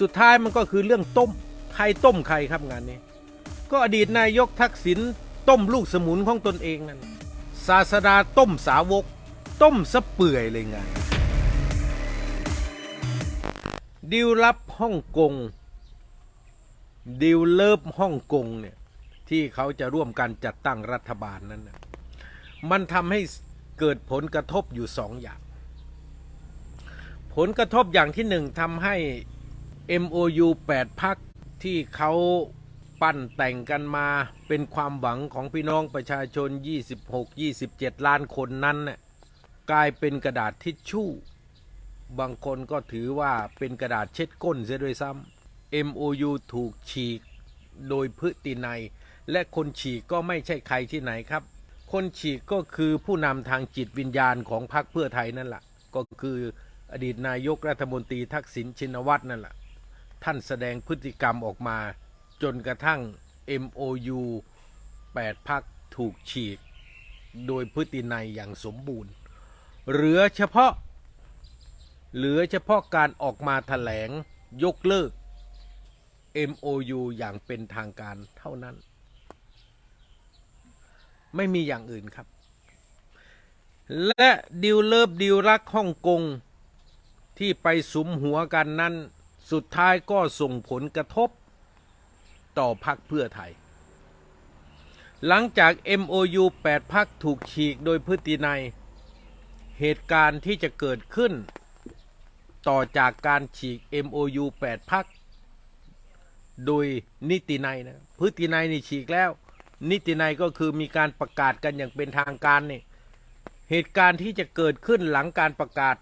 สุดท้ายมันก็คือเรื่องต้มใครต้มใครครับงานนี้ ก็อดีตนายกทักษิณต้มลูกสมุนของตนเองนั่นศาสดาต้มสาวก ต้มสะเปื่อยเลยไงดิวลับฮ่องกงดิวเลิฟฮ่องกงเนี่ยที่เขาจะร่วมกันจัดตั้งรัฐบาลนั้นนะมันทำให้เกิดผลกระทบอยู่สองอย่าง ผลกระทบอย่างที่หนึ่งทำให้ MOU 8พักที่เขาปั้นแต่งกันมาเป็นความหวังของพี่น้องประชาชน 26-27 ล้านคนนั้นน่กลายเป็นกระดาษทิชชู่ บางคนก็ถือว่าเป็นกระดาษเช็ดก้นเสียด้วยซ้ำ MOU ถูกฉีกโดยพฤตินัย และคนฉีกก็ไม่ใช่ใครที่ไหนครับ คนฉีกก็คือผู้นำทางจิตวิญญาณของพรรคเพื่อไทยนั่นแหละก็คืออดีตนายกรัฐมนตรีทักษิณชินวัตรนั่นแหละ ท่านแสดงพฤติกรรมออกมา จนกระทั่ง MOU 8 พักถูกฉีก โดยพฤตินัยอย่างสมบูรณ์ เหลือเฉพาะ เหลือเฉพาะการออกมาถแถลงยกเลิก MOU อย่างเป็นทางการเท่านั้น ไม่มีอย่างอื่นครับ และดิวเลิฟดิวรักฮ่องกงที่ไปสุมหัวกันนั้น สุดท้ายก็ส่งผลกระทบต่อพักเพื่อไทย หลังจาก MOU 8 พักถูกฉีกโดยพฤตินัย เหตุการณ์ที่จะเกิดขึ้น ต่อจากการฉีก MOU 8 พักโดยนิตินัยนะพฤตินัยนี่ฉีกแล้ว นิตินัยก็คือมีการประกาศกันอย่างเป็นทางการนี่เหตุการณ์ที่จะเกิดขึ้นหลังการประกาศ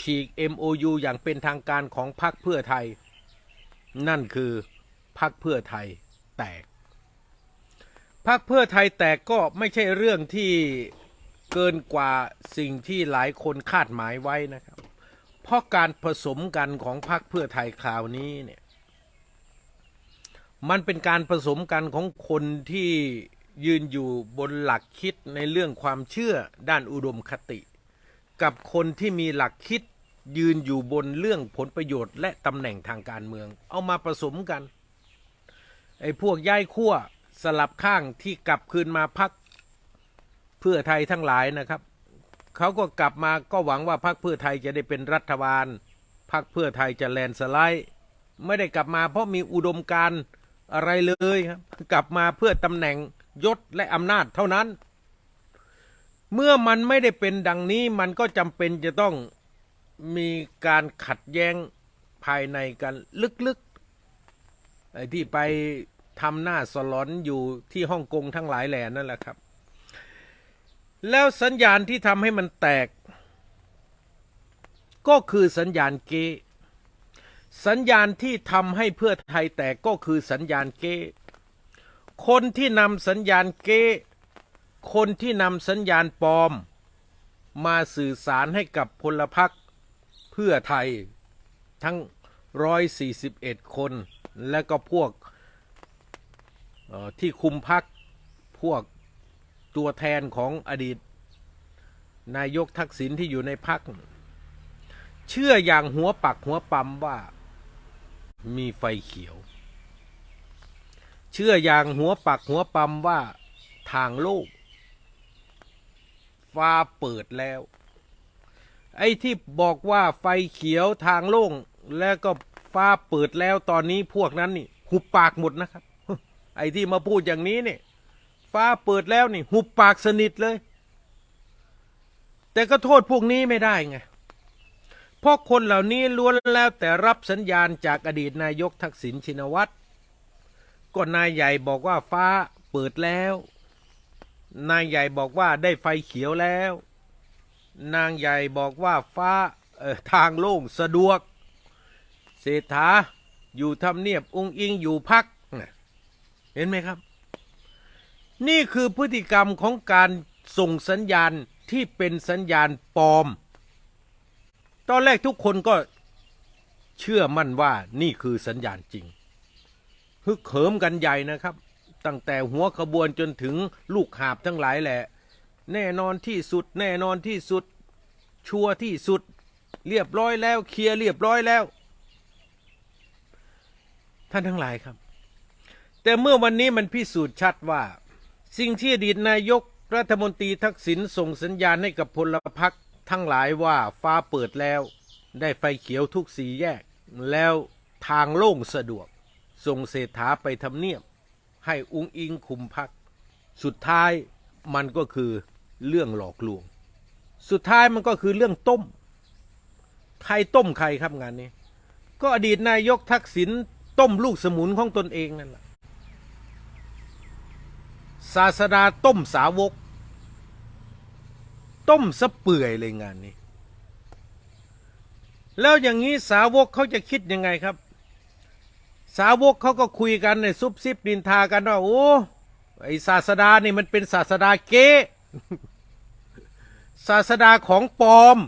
ฉีก MOU อย่างเป็นทางการของพรรคเพื่อไทย นั่นคือพรรคเพื่อไทยแตกพรรคเพื่อไทยแตกก็ไม่ใช่เรื่องที่เกินกว่าสิ่งที่หลายคนคาดหมายไว้นะครับ เพราะการผสมกันของพรรคเพื่อไทยคราวนี้เนี่ยมันเป็นการผสมกันของคนที่ยืนอยู่บนหลักคิดในเรื่องความเชื่อด้านอุดมคติ กับคนที่มีหลักคิดยืนอยู่บนเรื่องผลประโยชน์และตำแหน่งทางการเมือง เอามาผสมกันไอ้พวกย้ายขั้วสลับข้างที่กลับคืนมาพักเพื่อไทยทั้งหลายนะครับเขาก็กลับมาก็หวังว่าพรรคเพื่อไทยจะได้เป็นรัฐบาลพรรคเพื่อไทยจะแลนด์สไลด์ไม่ได้กลับมาเพราะมีอุดมการอะไรเลยครับกลับมาเพื่อตำแหน่งยศและอำนาจเท่านั้น เมื่อมันไม่ได้เป็นดังนี้มันก็จำเป็นจะต้องมีการขัดแย้งภายในกันลึกๆไอ้ที่ไปทำหน้าสลอนอยู่ที่ฮ่องกงทั้งหลายแหล่นั่นแหละครับ แล้วสัญญาณที่ทำให้มันแตก ก็คือสัญญาณเก สัญญาณที่ทำให้เพื่อไทยแตกก็คือสัญญาณเก คนที่นำสัญญาณเก คนที่นำสัญญาณปลอม มาสื่อสารให้กับพลพรรคเพื่อไทยทั้ง 141 คน และก็พวกออที่คุมพักพวกตัวแทนของอดีต นายกทักษิณที่อยู่ในพัก เชื่ออย่างหัวปักหัวปั๊มว่ามีไฟเขียว เชื่ออย่างหัวปักหัวปั๊มว่าทางโลก ฟ้าเปิดแล้ว ไอ้ที่บอกว่าไฟเขียวทางโล่งแล้วก็ฟ้าเปิดแล้วตอนนี้พวกนั้นนี่ หุบปากหมดนะครับ ไอ้ที่มาพูดอย่างนี้เนี่ย ฟ้าเปิดแล้วนี่ หุบปากสนิทเลย แต่ก็โทษพวกนี้ไม่ได้ไงเพราะคนเหล่านี้ล้วนแล้วแต่รับสัญญาณจากอดีตนายกทักษิณชินวัตรก็นายใหญ่บอกว่าฟ้าเปิดแล้ว นายใหญ่บอกว่าได้ไฟเขียวแล้ว นางใหญ่บอกว่าฟ้าทางโล่งสะดวก เศรษฐาอยู่ทำเนียบองค์อิงอยู่พัก เห็นไหมครับ นี่คือพฤติกรรมของการส่งสัญญาณที่เป็นสัญญาณปลอม ตอนแรกทุกคนก็เชื่อมั่นว่านี่คือสัญญาณจริงฮึกเหิมกันใหญ่นะครับ ตั้งแต่หัวขบวนจนถึงลูกหาบทั้งหลายแหละ แน่นอนที่สุด แน่นอนที่สุด ชัวร์ที่สุด เรียบร้อยแล้ว เคลียร์เรียบร้อยแล้ว ท่านทั้งหลายครับ แต่เมื่อวันนี้มันพิสูจน์ชัดว่า สิ่งที่อดีตนายกรัฐมนตรีทักษิณส่งสัญญาณให้กับพลพรรคทั้งหลายว่าฟ้าเปิดแล้ว ได้ไฟเขียวทุกสีแยก แล้วทางโล่งสะดวก ส่งเศรษฐาไปทำเนียบ ให้อุ้งอิงคุมพัก สุดท้ายมันก็คือเรื่องหลอกลวง สุดท้ายมันก็คือเรื่องต้ม ใครต้มใครครับงานนี้ ก็อดีตนายกทักษิณต้มลูกสมุนของตนเองนั่นแหละศาสดาต้มสาวก ต้มสะเปื่อยเลยงานนี้ แล้วอย่างนี้สาวกเขาจะคิดยังไงครับ สาวกเขาก็คุยกันในซุบซิบดินทากันว่าโอ้ไอศาสดานี่มันเป็นศาสดาเก๊ศาสดาของปลอม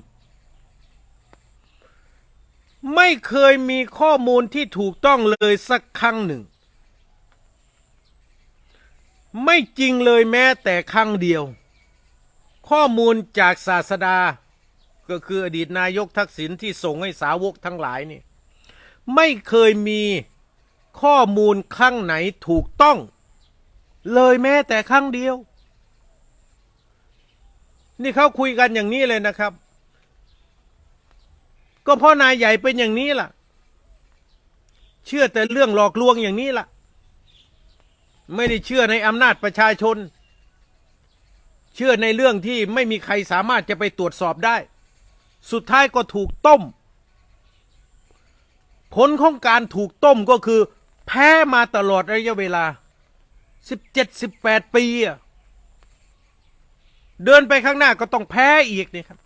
ไม่เคยมีข้อมูลที่ถูกต้องเลยสักครั้งหนึ่ง ไม่จริงเลยแม้แต่ครั้งเดียว ข้อมูลจากศาสดา ก็คืออดีตนายกทักษิณที่ส่งให้สาวกทั้งหลายนี่ ไม่เคยมี ข้อมูลครั้งไหนถูกต้อง เลยแม้แต่ครั้งเดียว นี่เขาคุยกันอย่างนี้เลยนะครับ ก็เพราะนายใหญ่เป็นอย่างนี้ล่ะ เชื่อแต่เรื่องหลอกลวงอย่างนี้ล่ะ ไม่ได้เชื่อในอำนาจประชาชน เชื่อในเรื่องที่ไม่มีใครสามารถจะไปตรวจสอบได้ สุดท้ายก็ถูกต้มผลของการถูกต้มก็คือ แพ้มาตลอดระยะเวลา17 18ปีอะเดินไปข้างหน้าก็ต้องแพ้อีกนี่ครับ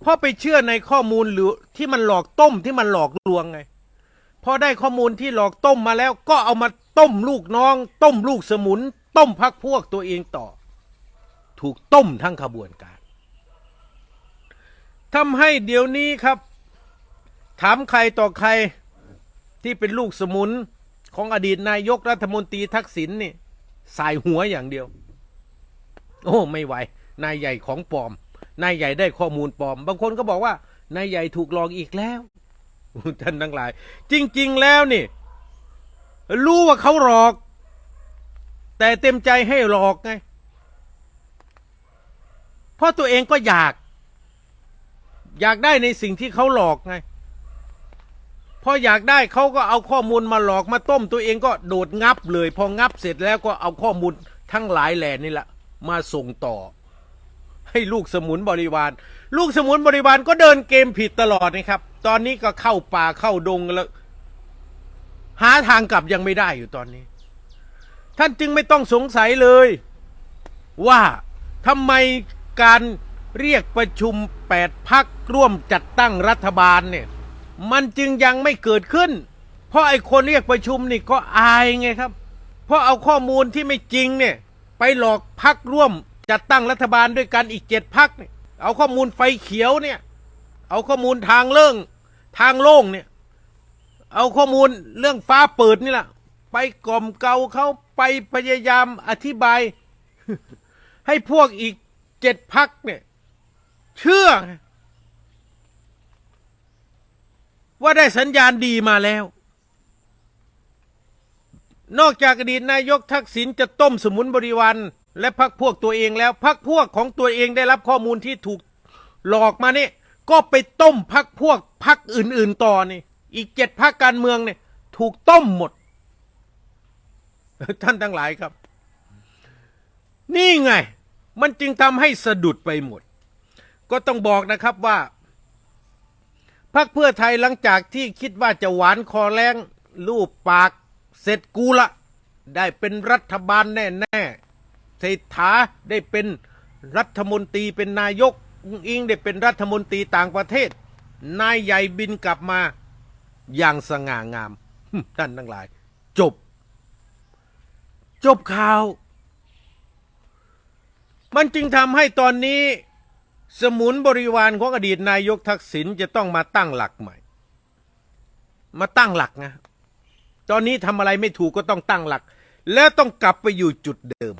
เพราะไปเชื่อในข้อมูลหรือที่มันหลอกต้มที่มันหลอกลวงไงพอได้ข้อมูลที่หลอกต้มมาแล้วก็เอามาต้มลูกน้อง ต้มลูกสมุน ต้มพักพวกตัวเองต่อ ถูกต้มทั้งขบวนการทำให้เดี๋ยวนี้ครับ ถามใครต่อใคร ที่เป็นลูกสมุนของอดีตนายกรัฐมนตรีทักษิณนี่สายหัวอย่างเดียว โอ้ไม่ไหวนายใหญ่ของปลอม นายใหญ่ได้ข้อมูลปลอม บางคนก็บอกว่านายใหญ่ถูกหลอกอีกแล้วท่านทั้งหลาย จริง ๆ แล้วนี่ รู้ว่าเขาหลอก แต่เต็มใจให้หลอกไง เพราะตัวเองก็อยาก อยากได้ในสิ่งที่เขาหลอกไง พออยากได้เขาก็เอาข้อมูลมาหลอกมาต้มตัวเองก็โดดงับเลย พองับเสร็จแล้วก็เอาข้อมูลทั้งหลายแหล่นี่แหละมาส่งต่อ ให้ลูกสมุนบริวาร ลูกสมุนบริวารก็เดินเกมผิดตลอดนะครับ ตอนนี้ก็เข้าป่าเข้าดงแล้ว หาทางกลับยังไม่ได้อยู่ตอนนี้ ท่านจึงไม่ต้องสงสัยเลย ว่าทำไมการเรียกประชุมแปดพักร่วมจัดตั้งรัฐบาลเนี่ย มันจึงยังไม่เกิดขึ้น เพราะไอ้คนเรียกประชุมนี่ก็อายไงครับ เพราะเอาข้อมูลที่ไม่จริงเนี่ยไปหลอกพักร่วมจัดตั้งรัฐบาลด้วยกันอีกเจ็ดพักเนี่ยเอาข้อมูลไฟเขียวเนี่ย เอาข้อมูลทางเรื่องทางโล่งเนี่ย เอาข้อมูลเรื่องฟ้าเปิดนี่แหละไปกล่อมเกาเขาไปพยายามอธิบาย ให้พวกอีกเจ็ดพักเนี่ย เชื่อ ว่าได้สัญญาณดีมาแล้ว นอกจากอดีตนายกทักษิณจะต้มสมุนบริวารและพักพวกตัวเองแล้วพักพวกของตัวเองได้รับข้อมูลที่ถูกหลอกมานี่ก็ไปต้มพักพวกพักอื่น ๆต่อนี่อีกเจ็ดพักการเมืองเนี่ย ถูกต้มหมด ท่านทั้งหลายครับ นี่ไง มันจึงทำให้สะดุดไปหมด ก็ต้องบอกนะครับว่า พรรคเพื่อไทยหลังจากที่คิดว่าจะหวานคอแรงรูปปากเสร็จกูละ ได้เป็นรัฐบาลแน่แน่ๆเศรษฐาได้เป็นรัฐมนตรีเป็นนายกอุ้งอิงได้เป็นรัฐมนตรีต่างประเทศ นายใหญ่บินกลับมาอย่างสง่างามท่านทั้งหลาย จบ จบข่าว มันจึงทำให้ตอนนี้ สมุนบริวารของอดีตนายกทักษิณจะต้องมาตั้งหลักใหม่ มาตั้งหลักนะ ตอนนี้ทำอะไรไม่ถูกก็ต้องตั้งหลัก แล้วต้องกลับไปอยู่จุดเดิม